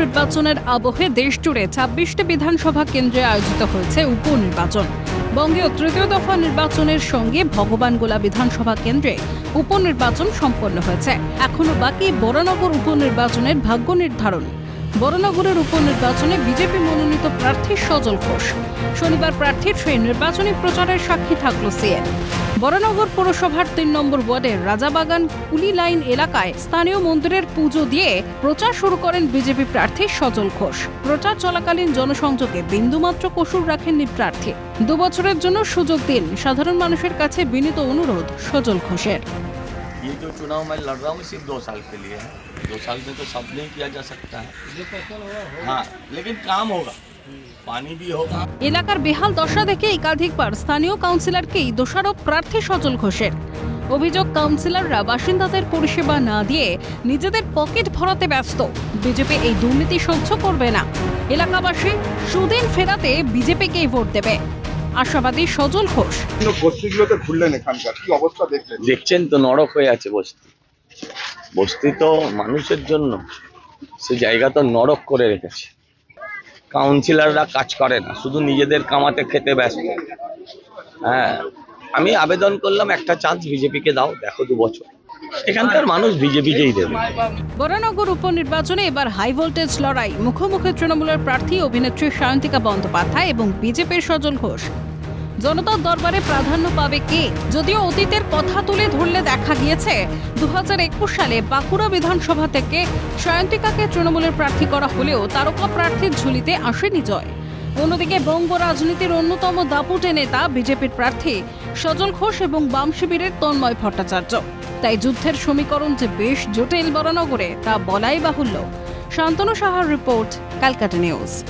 নির্বাচনের আবহে দেশ জুড়ে ছাব্বিশটি বিধানসভা কেন্দ্রে আয়োজিত হয়েছে উপনির্বাচন। বঙ্গেও তৃতীয় দফা নির্বাচনের সঙ্গে ভগবানগোলা বিধানসভা কেন্দ্রে উপনির্বাচন সম্পন্ন হয়েছে। এখনও বাকি বরানগর উপনির্বাচনের ভাগ্য নির্ধারণ। বরানগরের উপনির্বাচনে বিজেপি মনোনীত প্রার্থী সজল ঘোষ। শনিবার প্রার্থীর সেই নির্বাচনী প্রচারের সাক্ষী থাকল সিএন। বরানগর পৌরসভার তিন নম্বর ওয়ার্ডের রাজাবাগান কুলি লাইন এলাকায় স্থানীয় মন্দিরের পুজো দিয়ে প্রচার শুরু করেন বিজেপি প্রার্থী সজল ঘোষ প্রচার চলাকালীন জনসংযোগে বিন্দুমাত্র কসুর রাখেননি প্রার্থী দু বছরের জন্য সুযোগ দিন সাধারণ মানুষের কাছে বিনীত অনুরোধ সজল ঘোষের ये जो चुनाव मैं लड़ रहा हूँ सिर्फ दो साल के लिए है दो साल में तो सब नहीं किया जा सकता है हाँ लेकिन काम होगा पानी भी होगा এলাকার বেহাল দশা দেখে একাধিকবার স্থানীয় কাউন্সিলরকেই দোষারোপ প্রার্থী সজল ঘোষের। অভিযোগ কাউন্সিলররা বাসিন্দাদের পরিষেবা না দিয়ে নিজেদের পকেট ভরাতে ব্যস্ত। বিজেপি এই দুর্নীতি সহ্য করবে না। এলাকাবাসী সুদিন ফেরাতে বিজেপিকেই ভোট দেবে। আশাবাদী সজল ঘোষ। বস্তিগুলোতে ঘুরলেন এখানকার কি অবস্থা দেখলেন? দেখছেন তো নরক হয়ে আছে বস্তি। বস্তি তো মানুষের জন্য সে জায়গা তো নরক করে রেখেছে। কাউন্সিলররা কাজ করে না, শুধু নিজেদের কামাতে খেতে ব্যস্ত। হ্যাঁ আমি আবেদন করলাম একটা চান্স বিজেপিকে দাও, দেখো দু বছর। এখানকার মানুষ বিজেপিকেই দেবে। বরানগর উপনির্বাচনে এবার হাই ভোল্টেজ লড়াই। মুখোমুখি তৃণমূলের প্রার্থী অভিনেত্রী সায়ন্তিকা বন্দ্যোপাধ্যায় এবং বিজেপির সজল ঘোষ। জনতার দরবারে প্রাধান্য পাবে কে? যদিও অতীতের কথা তুলে ধরলে দেখা গিয়েছে, দুহাজার একুশ সালে বাঁকুড়া বিধানসভা থেকে সায়ন্তিকাকে তৃণমূলের প্রার্থী করা হলেও তারকা প্রার্থীর ঝুলিতে আসেনি জয়। অন্যদিকে বঙ্গ রাজনীতির অন্যতম দাপুটে নেতা, বিজেপির প্রার্থী সজল ঘোষ এবং বাম শিবিরের তন্ময় ভট্টাচার্য। তাই যুদ্ধের সমীকরণ যে বেশ জটিল বরানগরে, তা বলাই বাহুল্য। শান্তনু সাহার রিপোর্ট, ক্যালকাটা নিউজ।